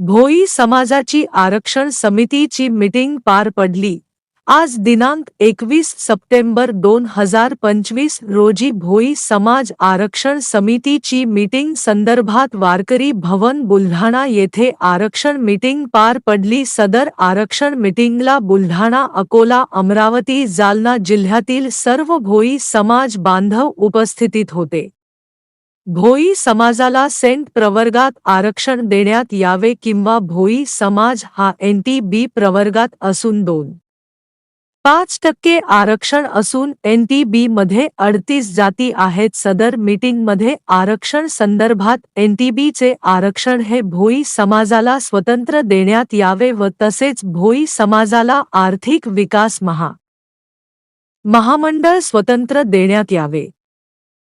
भोई समाजाची आरक्षण समितीची मीटिंग पार पडली. आज दिनांक एकवीस सप्टेंबर दोन हजार पंचवीस रोजी भोई समाज आरक्षण समितीची मीटिंग संदर्भात वारकरी भवन बुलढाणा येथे आरक्षण मीटिंग पार पडली. सदर आरक्षण मीटिंगला बुलढाणा अकोला अमरावती जालना जिल्ह्यातील सर्व भोई समाज बांधव उपस्थितीत होते. भोई समाजाला सेंट प्रवर्गात आरक्षण देण्यात यावे किंवा भोई समाज हा एन टी बी प्रवर्गात असून दोन. पाच टक्के आरक्षण असून एन टी बी मध्ये अडतीस जाती आहेत. सदर मीटिंगमध्ये आरक्षण संदर्भात एन टी बीचे आरक्षण हे भोई समाजाला स्वतंत्र देण्यात यावे व तसेच भोई समाजाला आर्थिक विकास महा महामंडळ स्वतंत्र देण्यात यावे.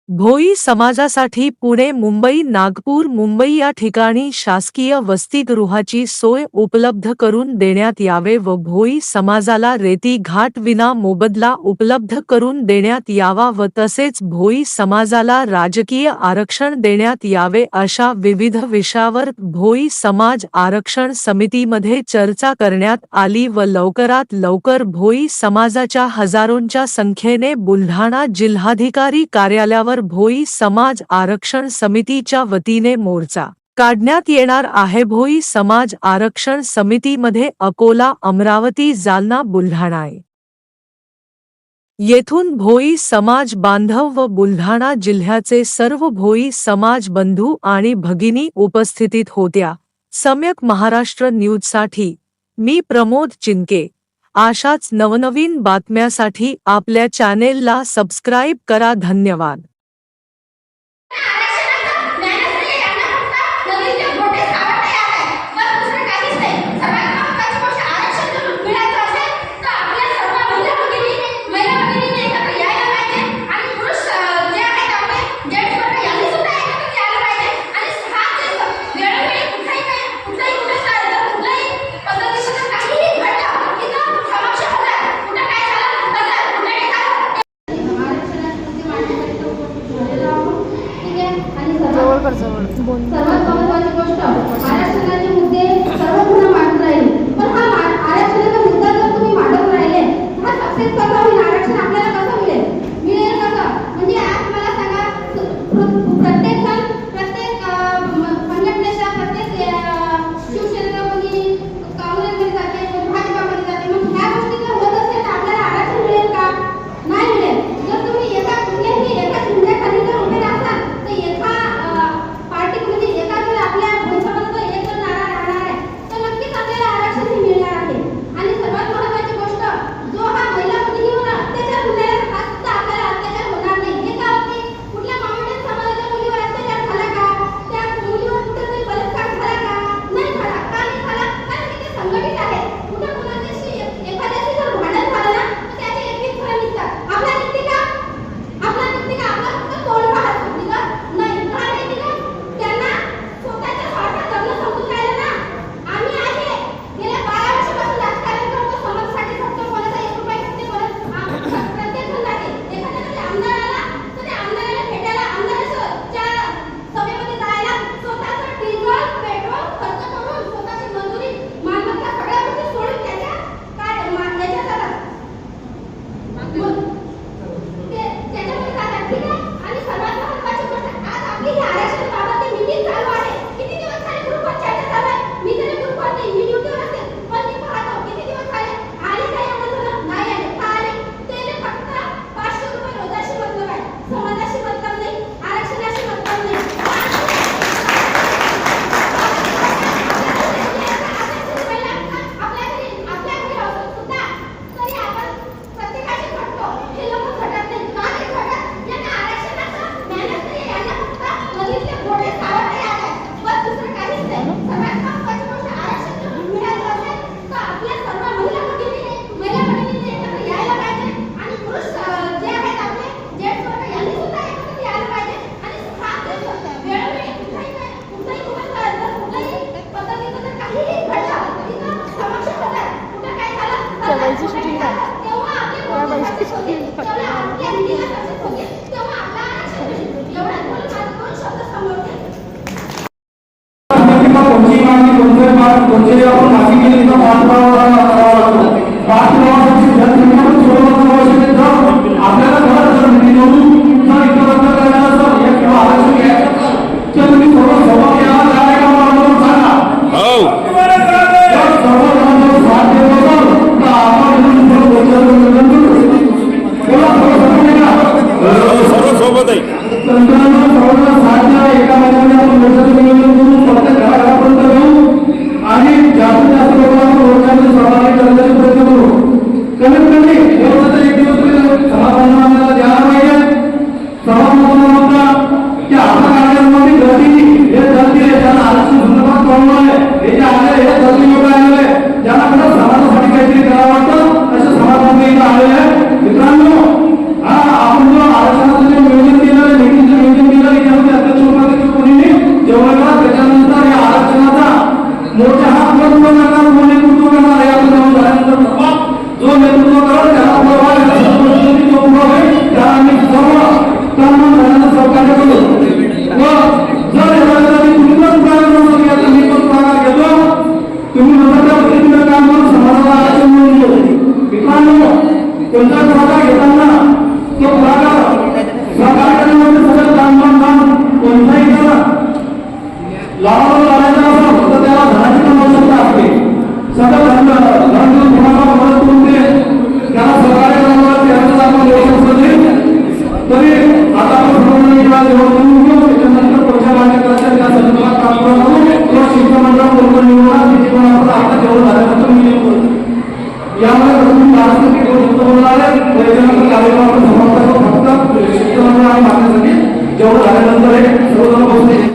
भोई समाजासाठी पुणे मुंबई नागपूर मुंबई या ठिकाणी शासकीय वसतिगृहाची सोय उपलब्ध करून देण्यात यावे व भोई समाजाला रेती घाट विना मोबदला उपलब्ध करून देण्यात यावा व तसेच भोई समाजाला राजकीय आरक्षण देण्यात यावे अशा विविध विषयावर भोई समाज आरक्षण समितीमध्ये चर्चा करण्यात आली व लवकरात लवकर भोई समाजाच्या हजारोंच्या संख्येने बुलढाणा जिल्हाधिकारी कार्यालयावर भोई समाज आरक्षण समितीच्या वतीने मोर्चा काढण्यात येणार आहे. भोई समाज आरक्षण समितीमध्ये अकोला अमरावती जालना बुलढाणा येथून भोई समाज बांधव व बुलढाणा जिल्ह्याचे सर्व भोई समाज बंधू आणि भगिनी उपस्थितीत होत्या. सम्यक महाराष्ट्र न्यूजसाठी मी प्रमोद चिनके अशाच नवनवीन बातम्यासाठी आपल्या चॅनेलला सबस्क्राईब करा. धन्यवाद. Yeah. বন্ধু। की आपल्या कार्यामध्ये गती हे धरती हे त्यांना आरक्षण धन्यवाद करून आहे याच्या आपण निवडणार जीवनाचा आपला जेवण झाल्यानंतर मी निवडतो यामुळे तुम्ही पारस्परिक गुंतवणार परिणाम कार्यक्रम आपण समर्थाचा फक्त शेतकऱ्यांना मागण्यासाठी जेवण झाल्यानंतर हे सर्वजण बसले